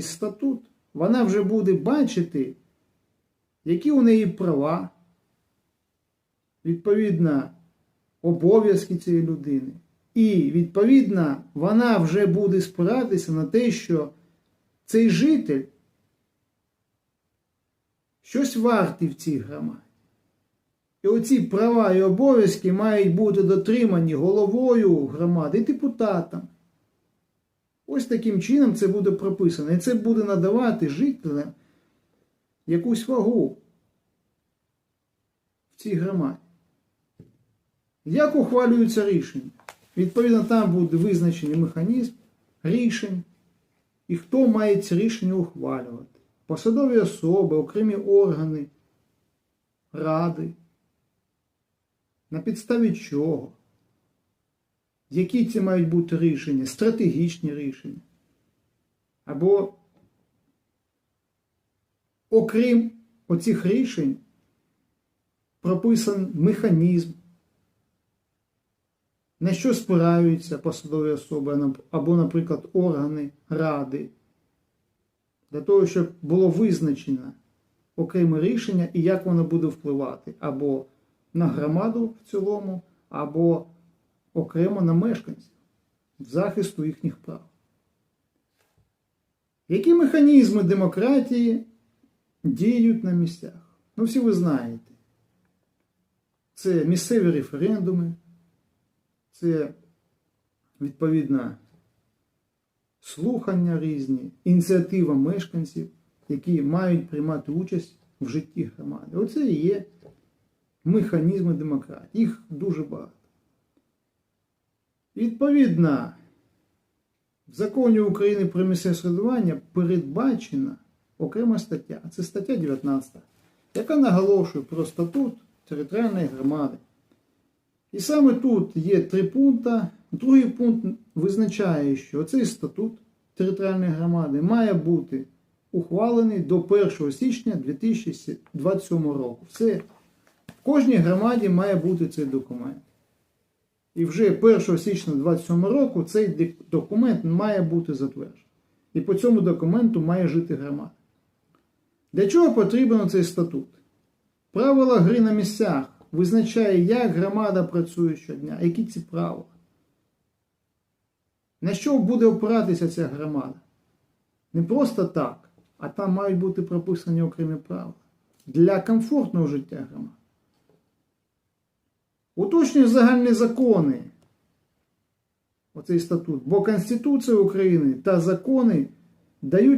статут, вона вже буде бачити, які у неї права, відповідно, обов'язки цієї людини. І, відповідно, вона вже буде спиратися на те, що цей житель щось вартий в цій громаді. І оці права і обов'язки мають бути дотримані головою громади і депутатом. Ось таким чином це буде прописано. І це буде надавати жителям якусь вагу в цій громаді. Як ухвалюються рішення? Відповідно, там буде визначений механізм рішень і хто має ці рішення ухвалювати. Посадові особи, окремі органи, ради. На підставі чого? Які це мають бути рішення? Стратегічні рішення. Або, окрім оцих рішень, прописан механізм, на що спираються посадові особи або, наприклад, органи ради, для того, щоб було визначено окреме рішення і як воно буде впливати або на громаду в цілому, або окремо на мешканців в захисту їхніх прав. Які механізми демократії діють на місцях? Ну, всі ви знаєте. Це місцеві референдуми, це відповідно слухання різні, ініціатива мешканців, які мають приймати участь в житті громади. Оце і є механізми демократії. Їх дуже багато. Відповідно, в законі України про місцеве самоврядування передбачена окрема стаття, це стаття 19, яка наголошує про статут територіальної громади. І саме тут є три пункти. Другий пункт визначає, що цей статут територіальної громади має бути ухвалений до 1 січня 2027 року. Все в кожній громаді має бути цей документ. І вже 1 січня 2027 року цей документ має бути затверджений. І по цьому документу має жити громада. Для чого потрібен цей статут? Правила гри на місцях визначає, як громада працює щодня, які ці правила. На що буде опиратися ця громада? Не просто так, а там мають бути прописані окремі правила для комфортного життя громади. Уточнює загальні закони, оцей статут, бо Конституція України та закони дають